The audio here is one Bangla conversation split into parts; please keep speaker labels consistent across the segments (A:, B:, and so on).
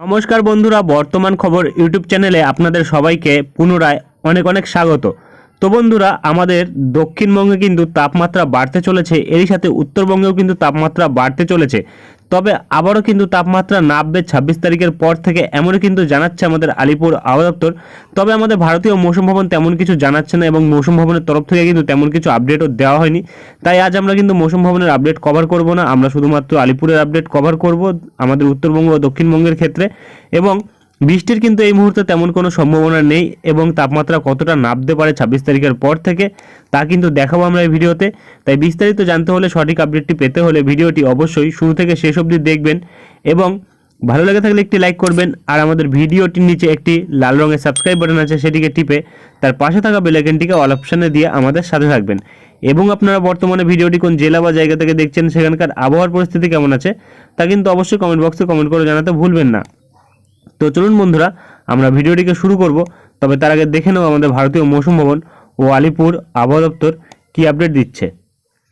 A: নমস্কার বন্ধুরা, বর্তমান খবর ইউটিউব চ্যানেলে আপনাদের সবাইকে পুনরায় অনেক অনেক স্বাগত। তো বন্ধুরা, আমাদের দক্ষিণবঙ্গে কিন্তু তাপমাত্রা বাড়তে চলেছে, এরই সাথে উত্তরবঙ্গেও কিন্তু তাপমাত্রা বাড়তে চলেছে। তবে আবারও কিন্তু তাপমাত্রা নামবে ছাব্বিশ তারিখের পর থেকে এমনই কিন্তু জানাচ্ছে আমাদের আলিপুর আবহাওয়া দপ্তর। তবে আমাদের ভারতীয় মৌসুম ভবন তেমন কিছু জানাচ্ছে না এবং মৌসুম ভবনের তরফ থেকে কিন্তু তেমন কিছু আপডেটও দেওয়া হয়নি। তাই আজ আমরা কিন্তু মৌসুম ভবনের আপডেট কভার করব না। আমরা শুধুমাত্র আলিপুরের আপডেট কভার করব, আমাদের উত্তরবঙ্গ ও দক্ষিণবঙ্গের ক্ষেত্রে এবং বৃষ্টির কিন্তু এই মুহূর্তে তেমন কোনো সম্ভাবনা নেই এবং তাপমাত্রা কতটা নামতে পারে ছাব্বিশ তারিখের পর থেকে, তা কিন্তু দেখাবো আমরা এই ভিডিওতে। তাই বিস্তারিত জানতে হলে সঠিক আপডেটটি পেতে হলে ভিডিওটি অবশ্যই শুরু থেকে শেষ অবধি দেখবেন এবং ভালো লেগে থাকলে একটি লাইক করবেন আর আমাদের ভিডিওটির নিচে একটি লাল রঙের সাবস্ক্রাইব বাটন আছে সেটিকে টিপে তার পাশে থাকা বেলাইকনটিকে অল অপশানে দিয়ে আমাদের সাথে থাকবেন। এবং আপনারা বর্তমানে ভিডিওটি কোন জেলা বা জায়গা থেকে দেখছেন সেখানকার আবহাওয়ার পরিস্থিতি কেমন আছে, তা কিন্তু অবশ্যই কমেন্ট বক্সে কমেন্ট করে জানাতে ভুলবেন না। তো চলুন বন্ধুরা, আমরা ভিডিওটিকে শুরু করব। তবে তার আগে দেখে নেব আমাদের ভারতীয় মৌসুম ভবন ও আলিপুর আবহাওয়া দপ্তর কী আপডেট দিচ্ছে।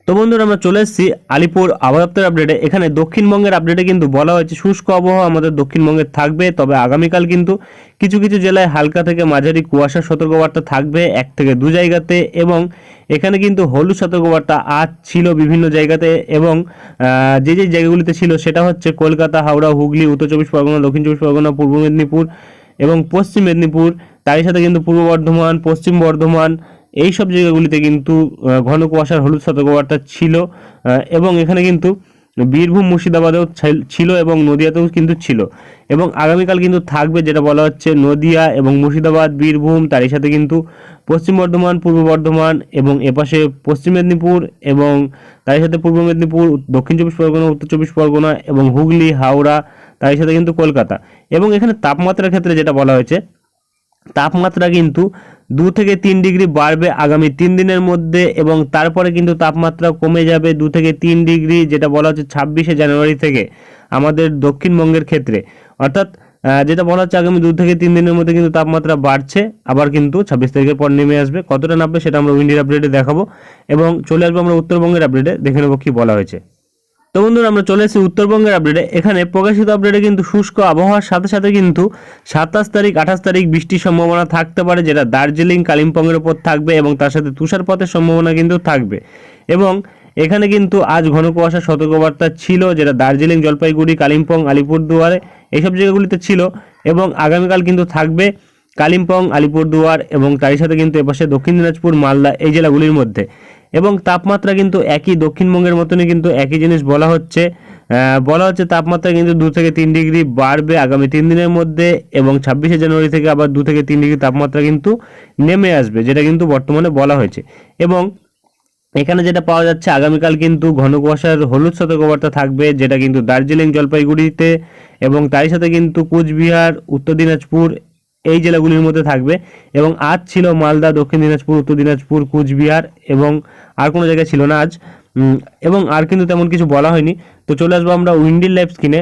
A: তো বন্ধুরা, আমরা চলে এসেছি আলিপুর আবহাওয়া আপডেটে এখানে দক্ষিণবঙ্গের আপডেটে কিন্তু বলা হয়েছে, শুষ্ক আবহাওয়া আমাদের দক্ষিণবঙ্গে থাকবে, তবে আগামীকাল কিন্তু কিছু কিছু জেলায় হালকা থেকে মাঝারি কুয়াশার সতর্কবার্তা থাকবে এক থেকে দু জায়গাতে এবং এখানে কিন্তু হলুদ সতর্কবার্তা আজ ছিল বিভিন্ন জায়গাতে এবং যে যে জায়গাগুলিতে ছিল সেটা হচ্ছে কলকাতা, হাওড়া, হুগলি, উত্তর চব্বিশ পরগনা, দক্ষিণ চব্বিশ পরগনা, পূর্ব মেদিনীপুর এবং পশ্চিম মেদিনীপুর। তারই সাথে কিন্তু পূর্ব বর্ধমান, পশ্চিম বর্ধমান এই সব জায়গাগুলিতে কিন্তু ঘন কুয়াশার হলুদ সতর্কবার্তা ছিল এবং এখানে কিন্তু বীরভূম মুর্শিদাবাদেও ছিল- এবং নদিয়াতেও কিন্তু ছিল। এবং আগামীকাল কিন্তু থাকবে যেটা বলা হচ্ছে নদিয়া এবং মুর্শিদাবাদ, বীরভূম তারই সাথে কিন্তু পশ্চিম বর্ধমান, পূর্ব বর্ধমান এবং এপাশে পশ্চিম মেদিনীপুর এবং তারই সাথে পূর্ব মেদিনীপুর, দক্ষিণ চব্বিশ পরগনা, উত্তর চব্বিশ পরগনা এবং হুগলি, হাওড়া তারই সাথে কিন্তু কলকাতা। এবং এখানে তাপমাত্রার ক্ষেত্রে যেটা বলা হয়েছে তাপমাত্রা কিন্তু দু থেকে তিন ডিগ্রি বাড়বে আগামী তিন দিনের মধ্যে এবং তারপরে কিন্তু তাপমাত্রা কমে যাবে দু থেকে তিন ডিগ্রি, যেটা বলা হচ্ছে ছাব্বিশে জানুয়ারি থেকে আমাদের দক্ষিণবঙ্গের ক্ষেত্রে। অর্থাৎ যেটা বলা হচ্ছে আগামী দু থেকে তিন দিনের মধ্যে কিন্তু তাপমাত্রা বাড়ছে, আবার কিন্তু ছাব্বিশ তারিখের পর নেমে আসবে। কতটা নামবে সেটা আমরা উইন্ডির আপডেটে দেখাবো এবং চলে আসব আমরা উত্তরবঙ্গের আপডেটে। দেখে নেব কি বলা হয়েছে। তো বন্ধুরা, আমরা চলে এসেছি উত্তরবঙ্গের আপডেটে এখানে প্রকাশিত আপডেটে কিন্তু শুষ্ক আবহাওয়ার সাথে সাথে কিন্তু সাতাশ তারিখ, আঠাশ তারিখ বৃষ্টির সম্ভাবনা থাকতে পারে, যেটা দার্জিলিং, কালিম্পংয়ের উপর থাকবে এবং তার সাথে তুষারপাতের সম্ভাবনা কিন্তু থাকবে। এবং এখানে কিন্তু আজ ঘন কুয়াশার সতর্কবার্তা ছিল, যেটা দার্জিলিং, জলপাইগুড়ি, কালিম্পং, আলিপুরদুয়ারে এইসব জায়গাগুলিতে ছিল এবং আগামীকাল কিন্তু থাকবে কালিম্পং, আলিপুরদুয়ার এবং তারই সাথে কিন্তু এপাশে দক্ষিণ দিনাজপুর, মালদা, এই জেলাগুলির মধ্যে। এবং তাপমাত্রা কিন্তু একই, দক্ষিণবঙ্গের মতনই কিন্তু একই জিনিস বলা হচ্ছে। বলা হচ্ছে তাপমাত্রা কিন্তু দু থেকে তিন ডিগ্রি বাড়বে আগামী তিন দিনের মধ্যে এবং ছাব্বিশে জানুয়ারি থেকে আবার দু থেকে তিন ডিগ্রি তাপমাত্রা কিন্তু নেমে আসবে, যেটা কিন্তু বর্তমানে বলা হয়েছে। এবং এখানে যেটা পাওয়া যাচ্ছে, আগামীকাল কিন্তু ঘন কুয়াশার হলুদ সতর্কবার্তা থাকবে, যেটা কিন্তু দার্জিলিং জলপাইগুড়িতে এবং তারই সাথে কিন্তু কুচবিহার, উত্তর দিনাজপুর এই জেলাগুলির মধ্যে থাকবে। এবং আজ ছিল মালদা, দক্ষিণ দিনাজপুর, উত্তর দিনাজপুর, কুচবিহার এবং আর কোনো জায়গায় ছিল না আজ। এবং আর কিন্তু তেমন কিছু বলা হয়নি। তো চলে আসব আমরা উইন্ডিল লাইফ স্কিনে।